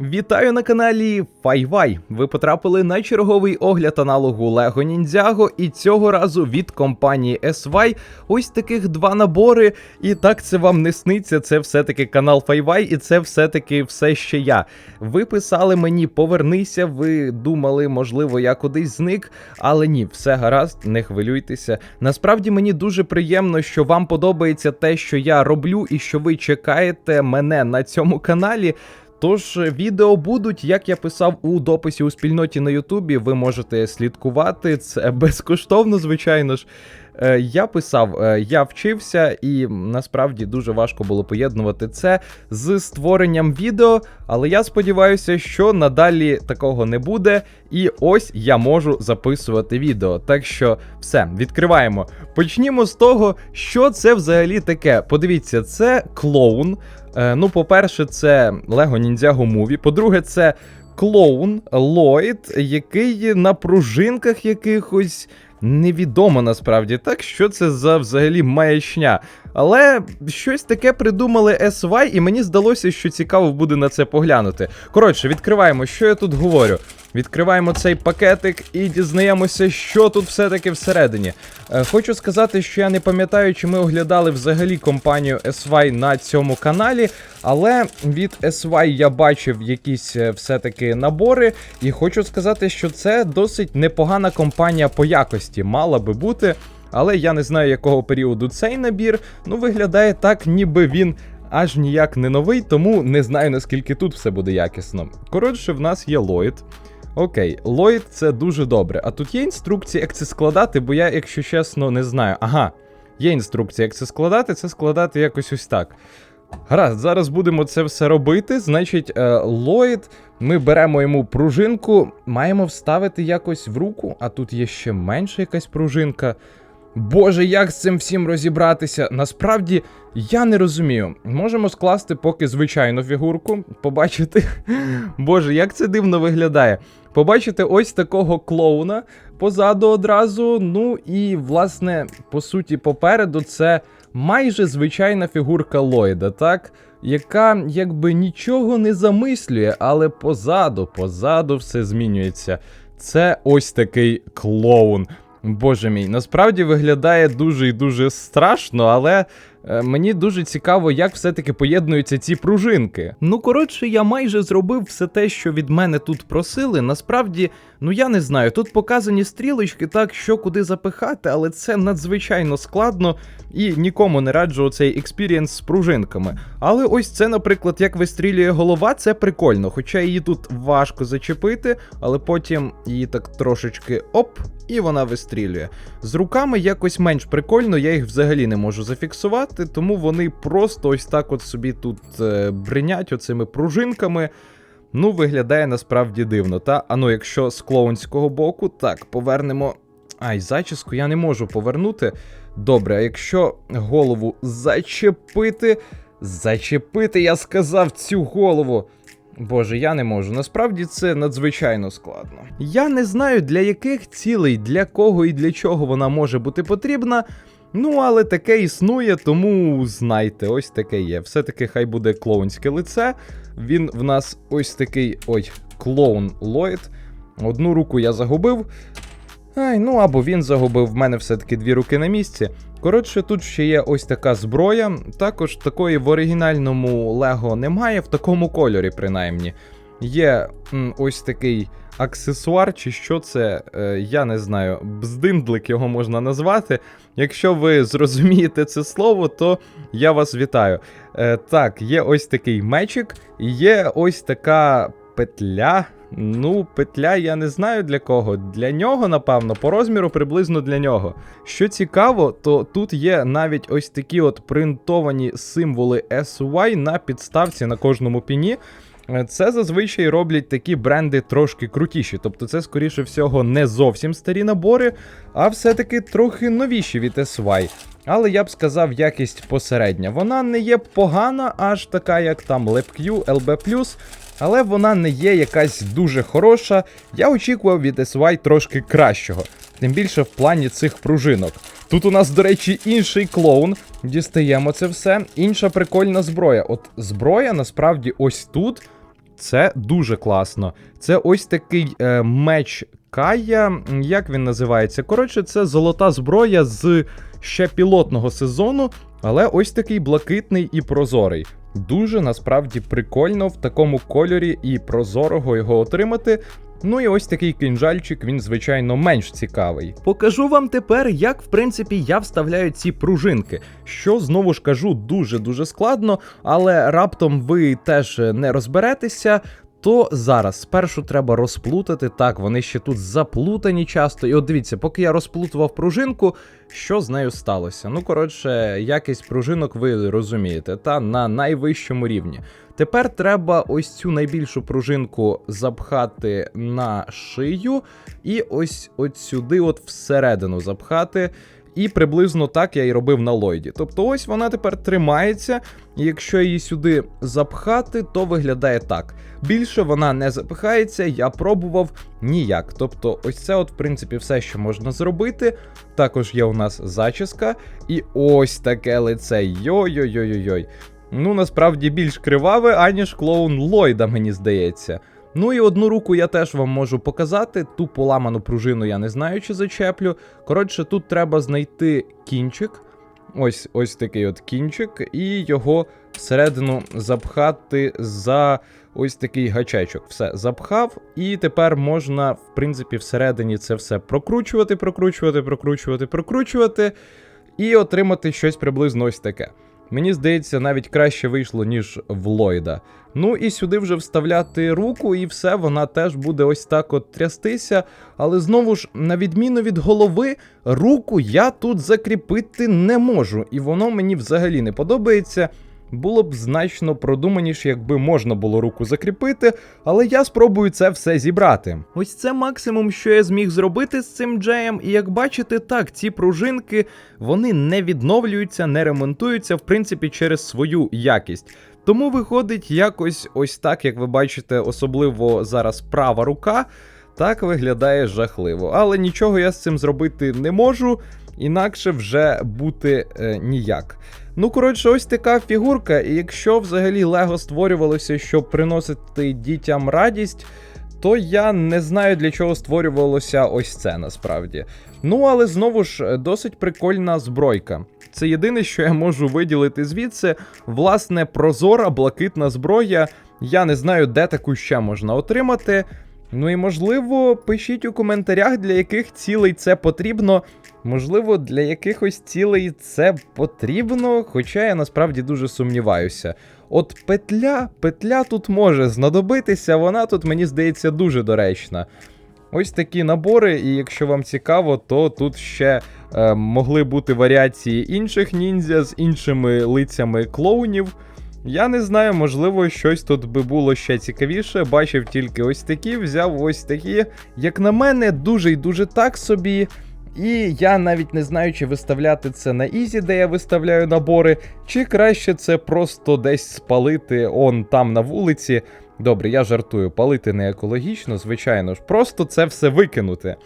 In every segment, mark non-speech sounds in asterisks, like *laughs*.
Вітаю на каналі Файвай. Ви потрапили на черговий огляд аналогу Lego Ninjago, і цього разу від компанії SY ось таких два набори. І так це вам не сниться. Це все-таки канал Файвай, і це все-таки все ще я. Ви писали мені повернися. Ви думали, можливо, я кудись зник, але ні, все гаразд, не хвилюйтеся. Насправді мені дуже приємно, що вам подобається те, що я роблю, і що ви чекаєте мене на цьому каналі. Тож відео будуть, як я писав у дописі у спільноті на Ютубі. Ви можете слідкувати це *laughs* безкоштовно, звичайно ж. Е, Я писав, е, я вчився, і насправді дуже важко було поєднувати це з створенням відео. Але я сподіваюся, що надалі такого не буде. І ось я можу записувати відео. Так що все, відкриваємо. Почнімо з того, що це взагалі таке. Подивіться, це клоун. Е, Ну, по-перше, це Lego Ninjago Movie. По-друге, це клоун Ллойд, який на пружинках якихось. Невідомо насправді так, що це за взагалі маячня. Але щось таке придумали SY, і мені здалося, що цікаво буде на це поглянути. Коротше, відкриваємо, що я тут говорю. Відкриваємо цей пакетик і дізнаємося, що тут все-таки всередині. Е, хочу сказати, що я не пам'ятаю, чи ми оглядали взагалі компанію SY на цьому каналі, але від SY я бачив якісь е, все-таки набори, і хочу сказати, що це досить непогана компанія по якості, мала би бути. Але я не знаю, якого періоду цей набір. Ну, виглядає так, ніби він аж ніяк не новий, тому не знаю наскільки тут все буде якісно. Коротше, в нас є Ллойд. Окей, Ллойд це дуже добре. А тут є інструкції, як це складати, бо я, якщо чесно, не знаю. Ага, є інструкція, як це складати, це складати якось ось так. Гаразд, зараз будемо це все робити. Значить, е, Ллойд, ми беремо йому пружинку, маємо вставити якось в руку, а тут є ще менша якась пружинка. Боже, як з цим всім розібратися? Насправді я не розумію. Можемо скласти поки звичайну фігурку, побачити. Боже, як це дивно виглядає. Побачити ось такого клоуна позаду одразу. Ну і, власне, по суті, попереду це майже звичайна фігурка Ллойда, так? Яка якби нічого не замислює, але позаду, позаду все змінюється. Це ось такий клоун. Боже мій, насправді виглядає дуже і дуже страшно, але мені дуже цікаво, як все-таки поєднуються ці пружинки. Ну, коротше, я майже зробив все те, що від мене тут просили. Насправді, ну я не знаю, тут показані стрілочки, так, що куди запихати, але це надзвичайно складно і нікому не раджу цей експірієнс з пружинками. Але ось це, наприклад, як вистрілює голова, це прикольно, хоча її тут важко зачепити, але потім її так трошечки оп, і вона вистрілює. З руками якось менш прикольно, я їх взагалі не можу зафіксувати, тому вони просто ось так от собі тут е, бринять оцими пружинками. Ну, виглядає насправді дивно, та? А ну, якщо з клоунського боку, так, повернемо. Ай, зачіску я не можу повернути. Добре, а якщо голову зачепити. Зачепити, я сказав, цю голову. Боже, я не можу. Насправді це надзвичайно складно. Я не знаю, для яких цілей, для кого і для чого вона може бути потрібна. Ну, але таке існує, тому знайте, ось таке є. Все-таки хай буде клоунське лице. Він в нас ось такий ой, клоун Ллойд. Одну руку я загубив. Ай, ну або він загубив, в мене все-таки дві руки на місці. Коротше, тут ще є ось така зброя. Також такої в оригінальному Лего немає, в такому кольорі, принаймні. Є м, ось такий аксесуар, чи що це, е, я не знаю, бздиндлик його можна назвати. Якщо ви зрозумієте це слово, то я вас вітаю. Е, так, є ось такий мечик, є ось така петля. Ну, петля я не знаю для кого. Для нього, напевно, по розміру приблизно для нього. Що цікаво, то тут є навіть ось такі от принтовані символи SY на підставці на кожному піні. Е, Це зазвичай роблять такі бренди трошки крутіші. Тобто, це, скоріше всього, не зовсім старі набори, а все-таки трохи новіші від SY. Але я б сказав, якість посередня. Вона не є погана, аж така, як там LabQ, LB+, але вона не є якась дуже хороша. Я очікував від SY трошки кращого, тим більше в плані цих пружинок. Тут у нас, до речі, інший клоун. Дістаємо це все. Інша прикольна зброя. От зброя насправді ось тут Це дуже класно. Це ось такий е, меч Кая. Як він називається? Коротше, це золота зброя з ще пілотного сезону, але ось такий блакитний і прозорий. Дуже насправді прикольно в такому кольорі і прозорого його отримати. Ну і ось такий кінжальчик, він, звичайно, менш цікавий. Покажу вам тепер, як в принципі я вставляю ці пружинки, що знову ж кажу, дуже-дуже складно, але раптом ви теж не розберетеся. То зараз спершу треба розплутати. Так, вони ще тут заплутані часто. І от дивіться, поки я розплутував пружинку, що з нею сталося? Ну, коротше, якість пружинок ви розумієте, та на найвищому рівні. Тепер треба ось цю найбільшу пружинку запхати на шию, і ось от сюди, от всередину запхати. І приблизно так я і робив на Лойді. Тобто ось вона тепер тримається, і якщо її сюди запхати, то виглядає так. Більше вона не запихається, я пробував ніяк. Тобто, ось це, от, в принципі, все, що можна зробити. Також є у нас зачіска, і ось таке лице. Йой-йой-йой-йой. Ну, насправді більш криваве, аніж клоун Ллойда, мені здається. Ну і одну руку я теж вам можу показати. Ту поламану пружину я не знаю, чи зачеплю. Коротше, тут треба знайти кінчик. Ось ось такий от кінчик, і його всередину запхати за ось такий гачечок. Все, запхав, і тепер можна, в принципі, всередині це все прокручувати, прокручувати, прокручувати, прокручувати, і отримати щось приблизно ось таке. Мені здається, навіть краще вийшло, ніж в Ллойда. Ну і сюди вже вставляти руку, і все, вона теж буде ось так от трястися. Але знову ж, на відміну від голови, руку я тут закріпити не можу, і воно мені взагалі не подобається. Було б значно продуманіше, якби можна було руку закріпити, але я спробую це все зібрати. Ось це максимум, що я зміг зробити з цим джеєм, і як бачите, так, ці пружинки вони не відновлюються, не ремонтуються, в принципі, через свою якість. Тому виходить якось ось так, як ви бачите, особливо зараз права рука. Так виглядає жахливо. Але нічого я з цим зробити не можу, інакше вже бути е, ніяк. Ну, коротше, ось така фігурка, і якщо взагалі Лего створювалося, щоб приносити дітям радість, то я не знаю, для чого створювалося ось це насправді. Ну, але знову ж досить прикольна збройка. Це єдине, що я можу виділити звідси. Власне, прозора, блакитна зброя. Я не знаю, де таку ще можна отримати. Ну і можливо, пишіть у коментарях, для яких цілей це потрібно. Можливо, для якихось цілей це потрібно, хоча я насправді дуже сумніваюся. От петля, петля тут може знадобитися, вона тут, мені здається, дуже доречна. Ось такі набори, і якщо вам цікаво, то тут ще е, могли бути варіації інших ніндзя з іншими лицями клоунів. Я не знаю, можливо, щось тут би було ще цікавіше. Бачив тільки ось такі, взяв ось такі. Як на мене, дуже й дуже так собі. І я навіть не знаю, чи виставляти це на Ізі, де я виставляю набори, чи краще це просто десь спалити он там на вулиці. Добре, я жартую, палити не екологічно, звичайно ж, просто це все викинути.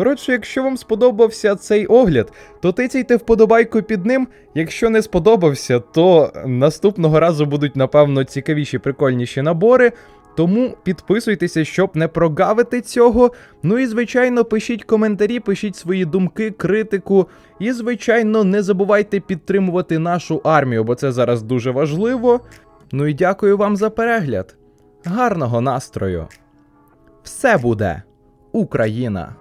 Коротше, якщо вам сподобався цей огляд, то тицяйте вподобайку під ним. Якщо не сподобався, то наступного разу будуть, напевно, цікавіші, прикольніші набори. Тому підписуйтеся, щоб не прогавити цього. Ну і, звичайно, пишіть коментарі, пишіть свої думки, критику. І, звичайно, не забувайте підтримувати нашу армію, бо це зараз дуже важливо. Ну і дякую вам за перегляд. Гарного настрою! Все буде Україна!